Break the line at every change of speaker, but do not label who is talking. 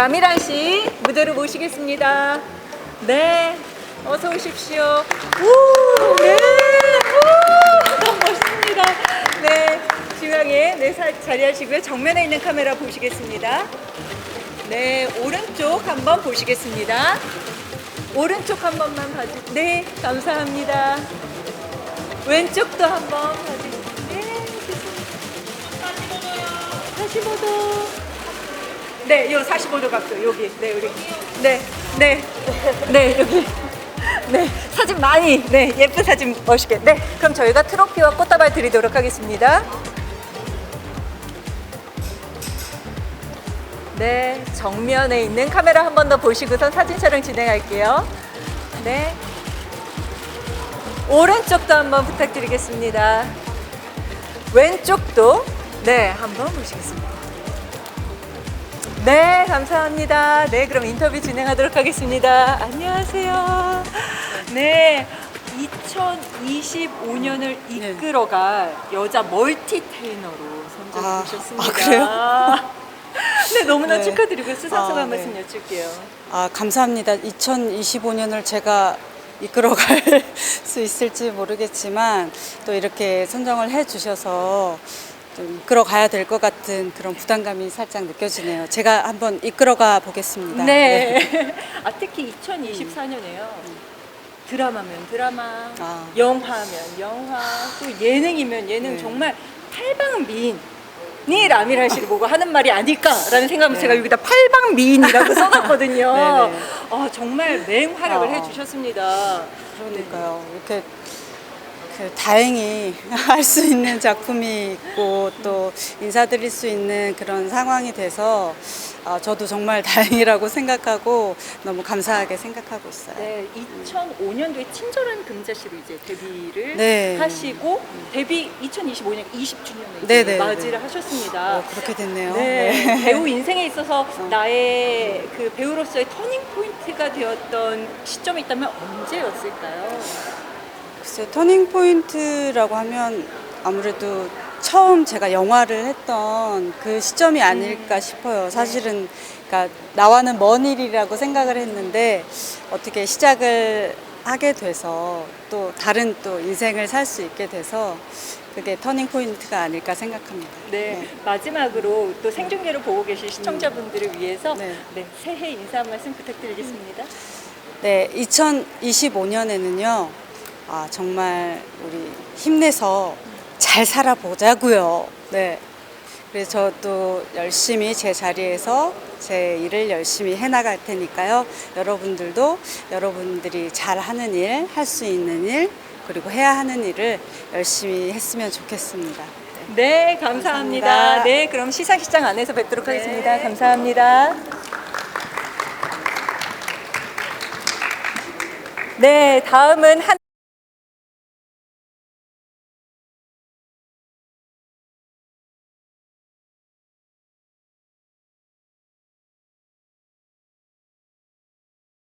라미란 씨 무대로 모시겠습니다. 네, 어서 오십시오. 오, 네, 오, 멋있습니다. 네, 중앙에 네 사- 자리하시고요. 정면에 있는 카메라 보시겠습니다. 네, 오른쪽 한번 보시겠습니다. 오른쪽 한 번만 봐주. 네, 감사합니다. 왼쪽도 한번 봐주세요. 네, 좋습니다. 45도. 네, 요 45도 각도 여기. 네, 우리. 네, 네, 네 여기. 네, 사진 많이. 네, 예쁜 사진 멋있게. 네, 그럼 저희가 트로피와 꽃다발 드리도록 하겠습니다. 네, 정면에 있는 카메라 한 번 더 보시고선 사진 촬영 진행할게요. 네. 오른쪽도 한번 부탁드리겠습니다. 왼쪽도 네, 한번 보시겠습니다. 네, 감사합니다. 네, 그럼 인터뷰 진행하도록 하겠습니다. 안녕하세요. 네, 2025년을 이끌어갈 여자 멀티 테이너로
아,
선정되셨습니다.
아, 그래요?
네, 너무나
네.
축하드리고 수상소감
아,
한
네.
말씀 여쭐게요.
아, 감사합니다. 2025년을 제가 이끌어갈 수 있을지 모르겠지만 또 이렇게 선정을 해 주셔서 좀 이끌어가야 될 것 같은 그런 부담감이 살짝 느껴지네요. 제가 한번 이끌어가 보겠습니다.
네. 아, 특히 2024년에요. 드라마면 드라마,
아.
영화면 영화, 또 예능이면 예능
네.
정말 팔방미인 이 라미라 씨를 보고 하는 말이 아닐까라는 생각을
네.
제가 여기다 팔방미인이라고 써놨거든요.
네네.
아, 정말 맹활약을
아.
해주셨습니다.
그러니까요. 이렇게 그 다행히 할 수 있는 작품이 있고 또 인사드릴 수 있는 그런 상황이 돼서 아, 저도 정말 다행이라고 생각하고 너무 감사하게 생각하고 있어요.
네, 2005년도에 친절한 금자씨로 이제 데뷔를
네.
하시고 데뷔 2025년 20주년을
네, 네,
맞이를
네.
하셨습니다.
어, 그렇게 됐네요.
네, 배우 인생에 있어서 나의 그 배우로서의 터닝 포인트가 되었던 시점이 있다면 언제였을까요?
글쎄 터닝 포인트라고 하면 아무래도 처음 제가 영화를 했던 그 시점이 아닐까 싶어요. 사실은 그러니까 나와는 먼 일이라고 생각을 했는데 어떻게 시작을 하게 돼서 또 다른 또 인생을 살 수 있게 돼서 그게 터닝 포인트가 아닐까 생각합니다.
네, 마지막으로 또 생중계로 보고 계신 시청자분들을 위해서 네.
네.
새해 인사 한 말씀 부탁드리겠습니다.
네, 2025년에는요, 아, 정말 우리 힘내서 잘 살아보자고요. 네. 그래서 저도 열심히 제 자리에서 제 일을 열심히 해나갈 테니까요. 여러분들도 여러분들이 잘 하는 일, 할 수 있는 일, 그리고 해야 하는 일을 열심히 했으면 좋겠습니다.
네, 감사합니다.
감사합니다.
네, 그럼 시상식장 안에서 뵙도록
네.
하겠습니다. 감사합니다. 네, 다음은 한